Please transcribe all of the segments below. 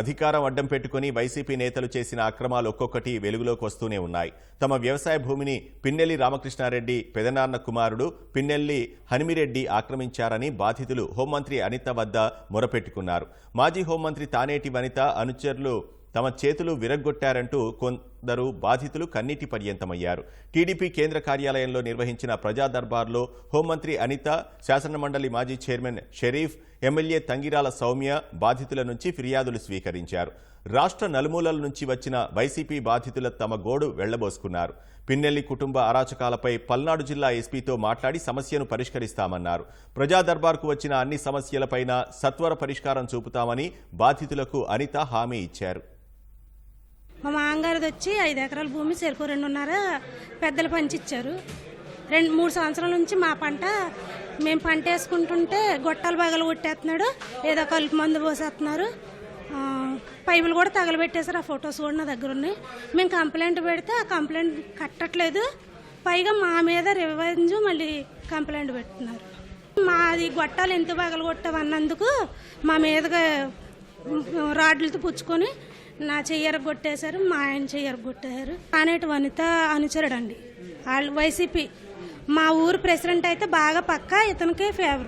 అధికారం అడ్డం పెట్టుకుని వైసీపీ నేతలు చేసిన అక్రమాలు ఒక్కొక్కటి వెలుగులోకి వస్తూనే ఉన్నాయి. తమ వ్యవసాయ భూమిని పిన్నెల్లి రామకృష్ణారెడ్డి పెదనాన్న కుమారుడు పిన్నెల్లి హనిమిరెడ్డి ఆక్రమించారని బాధితులు హోంమంత్రి అనిత వద్ద మొరపెట్టుకున్నారు. మాజీ హోంమంత్రి తానేటి వనిత అనుచరులు తమ చేతులు విరగ్గొట్టారంటూ కొందరు బాధితులు కన్నీటి పర్యంతమయ్యారు. టీడీపీ కేంద్ర కార్యాలయంలో నిర్వహించిన ప్రజా దర్బార్లో హోంమంత్రి అనిత శాసనమండలి మాజీ చైర్మన్ షరీఫ్ ఎమ్మెల్యే తంగిరాల సౌమ్య బాధితుల నుంచి ఫిర్యాదులు స్వీకరించారు. రాష్ట్ర నలుమూలల నుంచి వచ్చిన వైసీపీ బాధితుల తమ గోడు వెళ్ళబోసుకున్నారు. పిన్నెల్లి కుటుంబ అరాచకాలపై పల్నాడు జిల్లా ఎస్పీతో మాట్లాడి సమస్యను పరిష్కరిస్తామన్నారు. ప్రజా దర్బార్కు వచ్చిన అన్ని సమస్యలపైన సత్వర పరిష్కారం చూపుతామని బాధితులకు అనిత హామీ ఇచ్చారు. మా మామగారిది వచ్చి ఐదు ఎకరాల భూమి చెరుకు రెండున్నర పెద్దలు పంచిచ్చారు. రెండు మూడు సంవత్సరాల నుంచి మా పంట మేము పంట వేసుకుంటుంటే గొట్టాలు పగలు కొట్టేస్తున్నాడు ఏదో కలుపు మందు పోసేస్తున్నారు. పైపులు కూడా తగలబెట్టేశారు ఆ ఫొటోస్ కూడా నా దగ్గర ఉన్నాయి. మేము కంప్లైంట్ పెడితే ఆ కంప్లైంట్ కట్టట్లేదు. పైగా మా మీద రివెంజ్ మళ్ళీ కంప్లైంట్ పెడుతున్నారు. మాది గొట్టాలు ఎంత పగలు అన్నందుకు మా మీదగా రాడ్లతో పుచ్చుకొని నా చెయ్యర కొట్టేశారు మా ఆయన చెయ్యర కొట్టారు అనేటి వనిత అనుచరుడండి. వాళ్ళు వైసీపీ. మా ఊరు ప్రెసిడెంట్ అయితే బాగా పక్క ఇతనికి ఫేవర్.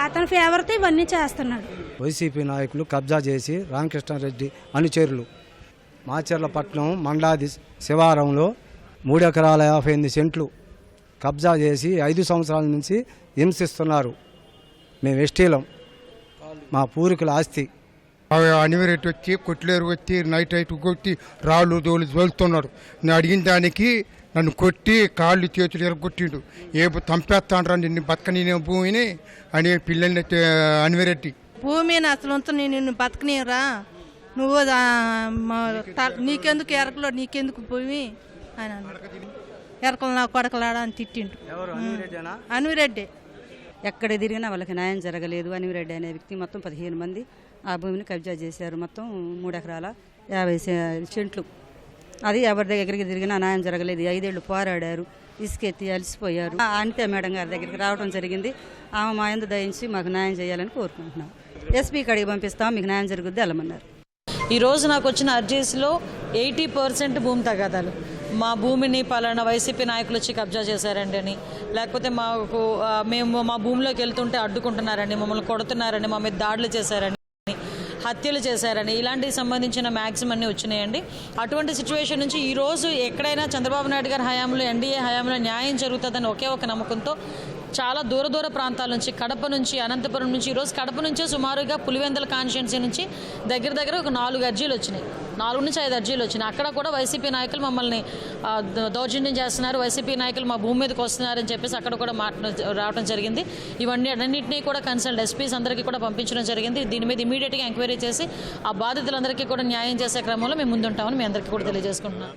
అతని ఫేవర్తో ఇవన్నీ చేస్తున్నాడు. వైసీపీ నాయకులు కబ్జా చేసి రామకృష్ణారెడ్డి అనుచరులు. మాచర్లపట్నం మండాది శివారంలో మూడు ఎకరాల యాభై ఎనిమిది సెంట్లు కబ్జా చేసి ఐదు సంవత్సరాల నుంచి హింసిస్తున్నారు. మేము ఎస్టీలం. మా పూర్వీకుల ఆస్తి. అనివరెట్టి వచ్చి కొట్లేరు వచ్చి నైట్ నైట్ కొట్టి రాళ్ళు దోలు వెళ్తున్నాడు నేను అడిగిన దానికి నన్ను కొట్టి కాళ్ళు చేతులు ఎరగొట్టిండు ఏ తంపేస్తాండ్రా నిన్ను బతకని భూమిని అని పిల్లల్ని అనివరెడ్డి భూమిని అసలు నేను నిన్ను బతకనీరా నువ్వు నీకెందుకు ఎరకలో నీకెందుకు భూమి? అని ఎరకలు నా కొడకలాడా అని తిట్టిండు. అనివిరెడ్డి. ఎక్కడ తిరిగినా వాళ్ళకి న్యాయం జరగలేదు. అనివిరెడ్డి అనే వ్యక్తి మొత్తం పదిహేను మంది ఆ భూమిని కబ్జా చేశారు మొత్తం మూడు ఎకరాల యాభై చెంట్లు సెంట్లు. అది ఎవరి దగ్గరికి తిరిగినా న్యాయం జరగలేదు. ఐదేళ్ళు పోరాడారు. ఇసుకెత్తి అలసిపోయారు. అనిత మేడం గారి దగ్గరికి రావడం జరిగింది. ఆమె మా ఎందు దయించి మాకు న్యాయం చేయాలని కోరుకుంటున్నాం. ఎస్పీ కాడికి పంపిస్తాం. మీకు న్యాయం జరుగుద్ది వెళ్ళమన్నారు. ఈ రోజు నాకు వచ్చిన అర్జీస్లో ఎయిటీ పర్సెంట్ భూమి తగాదాలు. మా భూమిని పలానా వైసీపీ నాయకులు వచ్చి కబ్జా చేశారండి అని. లేకపోతే మాకు మేము మా భూమిలోకి వెళ్తుంటే అడ్డుకుంటున్నారండి మమ్మల్ని కొడుతున్నారని మా మీద దాడులు చేశారండి హత్యలు చేశారని ఇలాంటి సంబంధించిన మ్యాక్సిమం అన్నీ వచ్చినాయండి. అటువంటి సిచ్యువేషన్ నుంచి ఈ రోజు ఎక్కడైనా చంద్రబాబు నాయుడు గారి హయాంలో ఎన్డీఏ హయాంలో న్యాయం జరుగుతుందని ఒకే ఒక నమ్మకంతో చాలా దూర దూర ప్రాంతాల నుంచి కడప నుంచి అనంతపురం నుంచి ఈరోజు కడప నుంచే సుమారుగా పులివెందల కాన్స్టిట్యున్సీ నుంచి దగ్గర దగ్గర ఒక నాలుగు అర్జీలు వచ్చినాయి. నాలుగు నుంచి ఐదు అర్జీలు వచ్చినాయి. అక్కడ కూడా వైసీపీ నాయకులు మమ్మల్ని దౌర్జన్యం చేస్తున్నారు. వైసీపీ నాయకులు మా భూమి మీదకి వస్తున్నారని చెప్పేసి అక్కడ కూడా మాట రావడం జరిగింది. ఇవన్నీ అన్నింటినీ కూడా కన్సల్ట్ ఎస్పీస్ అందరికీ కూడా పంపించడం జరిగింది. దీని మీద ఇమీడియట్గా ఎంక్వైరీ చేసి ఆ బాధితులందరికీ కూడా న్యాయం చేసే క్రమంలో మేము ముందుంటామని మీ అందరికీ కూడా తెలియజేసుకుంటున్నాం.